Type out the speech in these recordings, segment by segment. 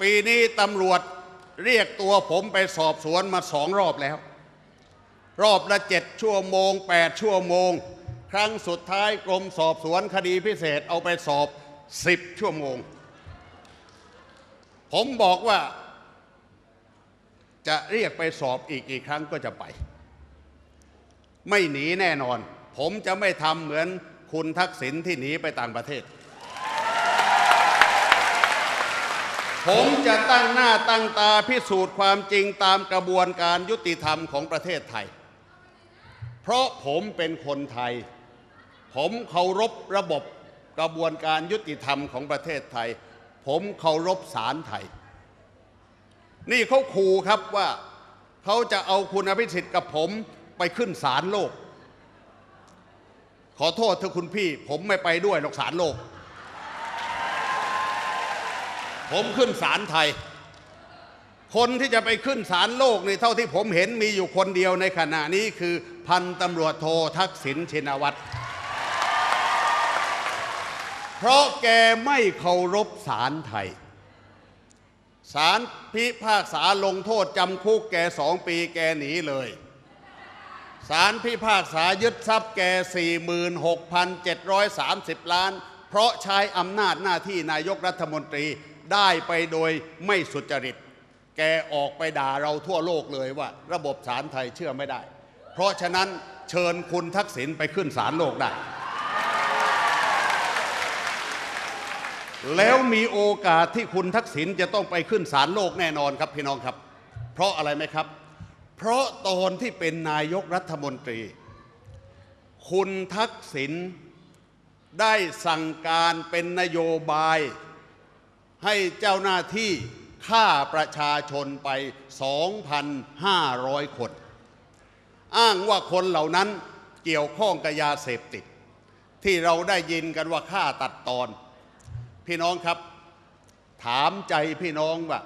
ปีนี้ตำรวจเรียกตัวผมไปสอบสวนมาสองรอบแล้ว รอบละเจ็ดชั่วโมงแปดชั่วโมง ครั้งสุดท้ายกรมสอบสวนคดีพิเศษเอาไปสอบสิบชั่วโมง ผมบอกว่า จะเรียกไปสอบอีกกี่ครั้งก็จะไป ไม่หนีแน่นอน ผมจะไม่ทำเหมือนคุณทักษิณที่หนีไปต่างประเทศ ผมจะตั้งหน้าตั้งตาพิสูจน์ความจริงตามกระบวนการยุติธรรมของประเทศไทย เพราะผมเป็นคนไทย ผมเคารพระบบกระบวนการยุติธรรมของประเทศไทย ผมเคารพศาลไทย นี่เขาขู่ครับว่าเขาจะเอาคุณอภิสิทธิ์กับผมไปขึ้นศาลโลก ขอโทษเถอะคุณพี่ ผมไม่ไปด้วยหรอกศาลโลก ผมขึ้นศาลไทย คนที่จะไปขึ้นศาลโลกนี่เท่าที่ผมเห็นมีอยู่คนเดียวในขณะนี้คือ พันตำรวจโททักษิณชินวัตรเพราะแกไม่เคารพศาลไทยศาลพิพากษาลงโทษจำคุกแกสองปีแกหนีเลยศาลพิพากษายึดทรัพย์แก 46,730 ล้าน เพราะใช้อำนาจหน้าที่นายกรัฐมนตรี ได้ไปโดยไม่สุจริต แกออกไปด่าเราทั่วโลกเลยว่า ระบบศาลไทยเชื่อไม่ได้ เพราะฉะนั้นเชิญคุณทักษิณไปขึ้นศาลโลกได้ แล้วมีโอกาสที่คุณทักษิณจะต้องไปขึ้นศาลโลกแน่นอนครับพี่น้องครับ เพราะอะไรไหมครับ เพราะตอนที่เป็นนายกรัฐมนตรี คุณทักษิณได้สั่งการเป็นนโยบาย ให้เจ้าหน้าที่ฆ่าประชาชนไป 2,500 คน อ้างว่าคนเหล่านั้นเกี่ยวข้องกับยาเสพติด ที่เราได้ยินกันว่าฆ่าตัดตอน พี่น้องครับ ถามใจพี่น้องว่า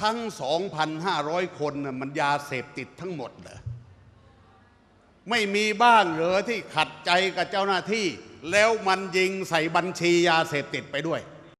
ทั้ง 2,500 คนน่ะมันยาเสพติดทั้งหมดเหรอไม่มีบ้างเหรอที่ขัดใจกับเจ้าหน้าที่ แล้วมันยิงใส่บัญชียาเสพติดไปด้วย